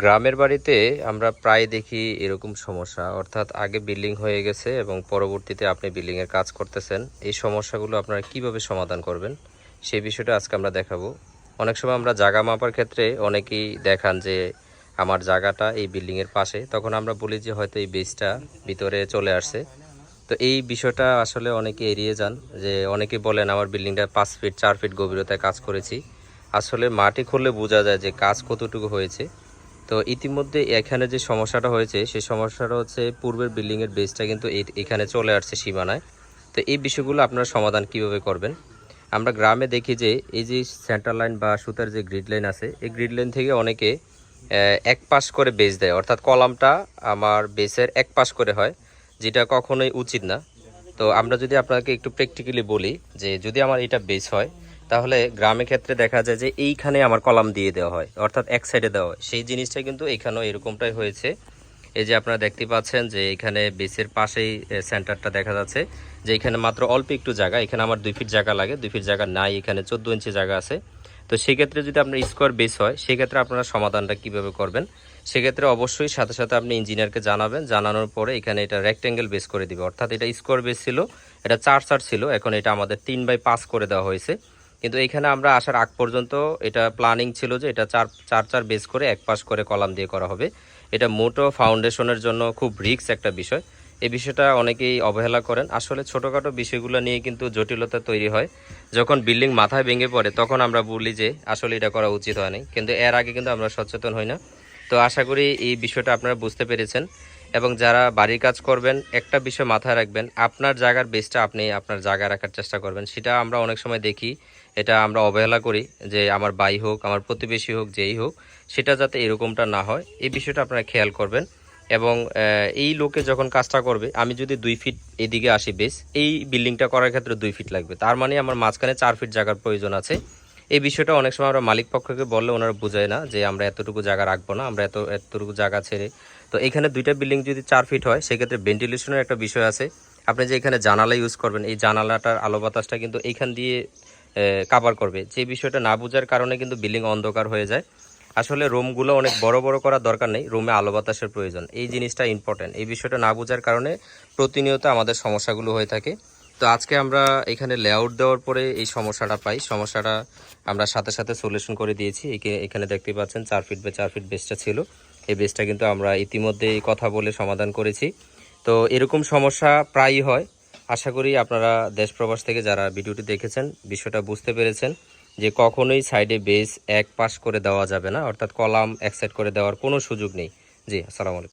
গ্রামের বাড়িতে আমরা প্রায় দেখি এরকম সমস্যা। অর্থাৎ আগে বিল্ডিং হয়ে গেছে এবং পরবর্তীতে আপনি বিল্ডিং এর কাজ করতেছেন। এই সমস্যাগুলো আপনারা কীভাবে সমাধান করবেন? সেই বিষয়টা আজকে আমরা দেখাবো। অনেক সময় আমরা জায়গা মাপার ক্ষেত্রে অনেকেই দেখান যে, আমার জায়গাটা এই বিল্ডিং এর পাশে। তখন আমরা বলি যে, হয়তো এই বেসটা ভিতরে চলে আসছে। তো এই বিষয়টা আসলে অনেকে এড়িয়ে যান যে, অনেকে বলেন, আমার বিল্ডিংটা পাঁচ ফিট, চার ফিট গভীরতায় কাজ করেছি। আসলে মাটি খুললে বোঝা যায় যে, কাজ কতটুকু হয়েছে। তো ইতিমধ্যে এখানে যে সমস্যাটা হয়েছে সেই সমস্যাটা হচ্ছে পূর্বের বিল্ডিংয়ের বেসটা কিন্তু এখানে চলে আসছে সীমানায়। তো এই বিষয়গুলো আপনারা সমাধান কীভাবে করবেন? আমরা গ্রামে দেখি যে, এই যে সেন্টার লাইন বা সুতার যে গ্রিড লাইন আছে, এই গ্রিড লাইন থেকে অনেকে এক পাশ করে বেস দেয়। অর্থাৎ কলামটা আমার বেসের এক পাশ করে হয়, যেটা কখনোই উচিত না। তো আমরা যদি আপনাকে একটু প্র্যাকটিক্যালি বলি যে, যদি আমার এটা বেস হয় তাহলে গ্রামের ক্ষেত্রে দেখা যায় যে এইখানে আমার কলাম দিয়ে দেওয়া হয়, অর্থাৎ এক সাইডে দেওয়া হয়। সেই জিনিসটা কিন্তু এখানেও এরকমটাই হয়েছে। এই যে আপনারা দেখতে পাচ্ছেন যে এখানে বেসের পাশেই সেন্টারটা দেখা যাচ্ছে, যে এখানে মাত্র অল্প একটু জায়গা, এখানে আমার দুই ফিট জায়গা লাগে, দুই ফিট জায়গা নাই, এখানে চোদ্দ ইঞ্চি জায়গা আছে। তো সেক্ষেত্রে যদি আপনার স্কোয়ার বেস হয়, সেক্ষেত্রে আপনারা সমাধানটা কীভাবে করবেন? সেক্ষেত্রে অবশ্যই সাথে সাথে আপনি ইঞ্জিনিয়ারকে জানাবেন, জানানোর পরে এখানে এটা রেক্ট্যাঙ্গেল বেস করে দিবে। অর্থাৎ এটা স্কোয়ার বেস ছিল, এটা চার চার ছিল, এখন এটা আমাদের তিন বাই পাঁচ করে দেওয়া হয়েছে। কিন্তু এখানে আমরা আসার আগ পর্যন্ত এটা প্ল্যানিং ছিল যে এটা চার চার চার বেস করে এক পাশ করে কলাম দিয়ে করা হবে। এটা মোটো ফাউন্ডেশনের জন্য খুব রিস্ক একটা বিষয়। এই বিষয়টা অনেকেই অবহেলা করেন। আসলে ছোটোখাটো বিষয়গুলো নিয়ে কিন্তু জটিলতা তৈরি হয়। যখন বিল্ডিং মাথায় ভেঙে পড়ে, তখন আমরা বলি যে আসলে এটা করা উচিত হয়নি। কিন্তু এর আগে কিন্তু আমরা সচেতন হই না। তো আশা করি এই বিষয়টা আপনারা বুঝতে পেরেছেন। এবং যারা বাড়ির কাজ করবেন, একটা বিষয় মাথায় রাখবেন, আপনার জায়গার বেসটা আপনি আপনার জায়গায় রাখার চেষ্টা করবেন। সেটা আমরা অনেক সময় দেখি, এটা আমরা অবহেলা করি যে আমার বাই হোক, আমার প্রতিবেশী হোক, যেই হোক, সেটা যাতে এরকমটা না হয়। এই বিষয়টা আপনারা খেয়াল করবেন এবং এই লোকে যখন কাজটা করবে, আমি যদি দুই ফিট এদিকে আসি বেশ এই বিল্ডিংটা করার ক্ষেত্রে দুই ফিট লাগবে। তার মানে আমার মাঝখানে চার ফিট জায়গার প্রয়োজন আছে। এই বিষয়টা অনেক সময় আমরা মালিক পক্ষকে বললে ওনারা বোঝায় না যে আমরা এতটুকু জায়গা রাখব না, আমরা এত, এতটুকু জায়গা ছেড়ে। তো এখানে দুইটা বিল্ডিং যদি চার ফিট হয়, সেক্ষেত্রে ভেন্টিলেশনের একটা বিষয় আছে। আপনি যে এখানে জানালা ইউজ করবেন, এই জানালাটার আলো বাতাসটা কিন্তু এইখান দিয়ে কাভার করবে। যে বিষয়টা না বোঝার কারণে কিন্তু বিল্ডিং অন্ধকার হয়ে যায়। আসলে রুমগুলো অনেক বড় বড় করার দরকার নেই, রুমে আলো বাতাসের প্রয়োজন। এই জিনিসটা ইম্পর্টেন্ট এই বিষয়টা না বোঝার কারণে প্রতিনিয়ত আমাদের সমস্যাগুলো হয়ে থাকে। তো আজকে আমরা এখানে লেআউট দেওয়ার পরে এই সমস্যাটা পাই। সমস্যাটা আমরা সাথে সাথে সলিউশন করে দিয়েছি। একে- এখানে দেখতে পাচ্ছেন চার ফিট বাই চার ফিট বেসটা ছিল। এই বেসটা কিন্তু আমরা ইতিমধ্যেই কথা বলে সমাধান করেছি। তো এরকম সমস্যা প্রায়ই হয়। আশা করি আপনারা দেশ প্রবাস থেকে যারা ভিডিওটি দেখেছেন, বিষয়টা বুঝতে পেরেছেন যে কখনোই সাইডে বেস এক পাশ করে দেওয়া যাবে না। অর্থাৎ কলাম এক সাইড করে দেওয়ার কোনো সুযোগ নেই। জি, আসসালামু আলাইকুম।